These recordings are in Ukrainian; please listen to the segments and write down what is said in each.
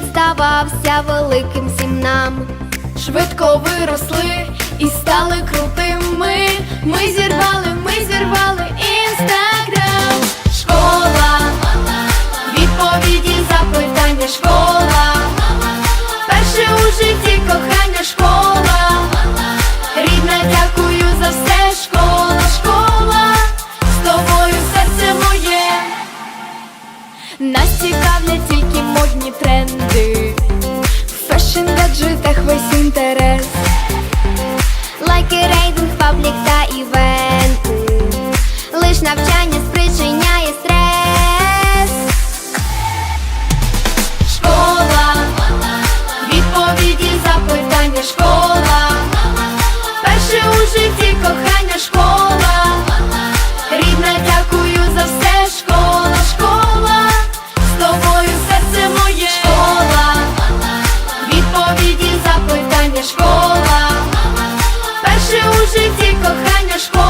світ здавався великим всім нам. Швидко виросли і стали крутими. Ми зірвали, ми зірвали інстаграм, школа, відповіді, запитання, школа. Перше у житті кохання школа. у житті кохання школа.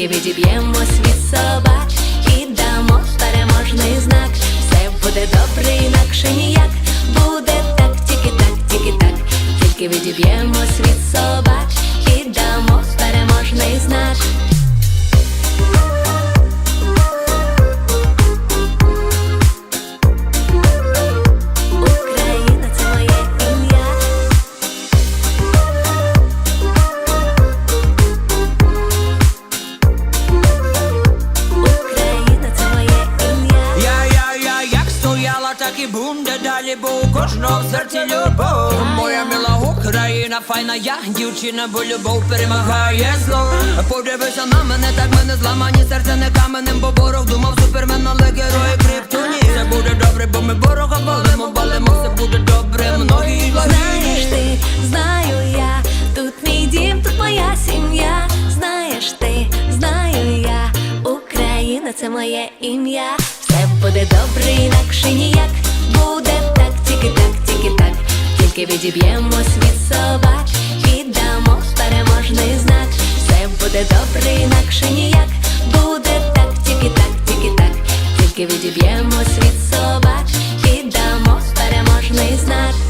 тільки відіб'ємось від собак файна я, дівчина, бо любов перемагає зло. Подивися на мене, так мене зламані серце не каменем, тільки відіб'ємось від собак і дамо переможний знак. Все буде добре, інакше ніяк. Буде так, тільки так, тільки так, тільки відіб'ємось від собак і дамо переможний знак.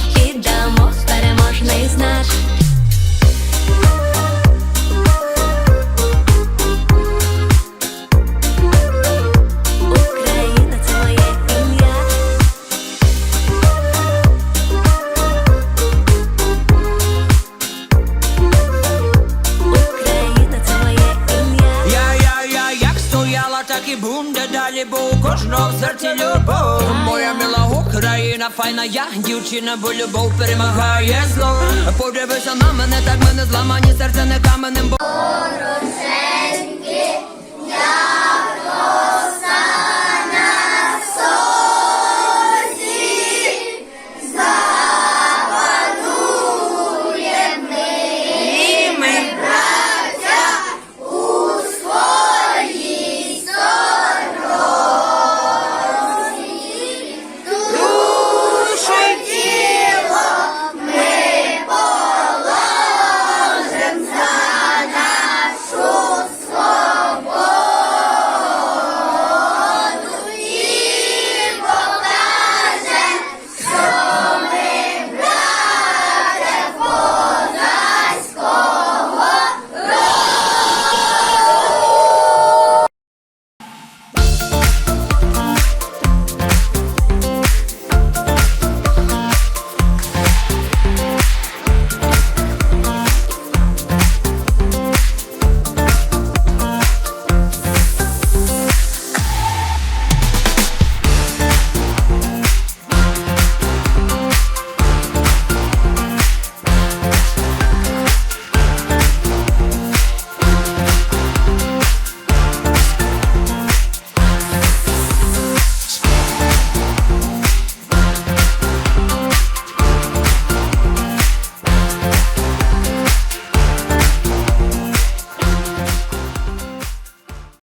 Стояла так і бунде, далі, бо у кожного в серці любов. Моя мила Україна, файна я, дівчина, бо любов перемагає зло. Подивися на мене, так мене зламані серце не каменем, бо. Поросеньки, я рос.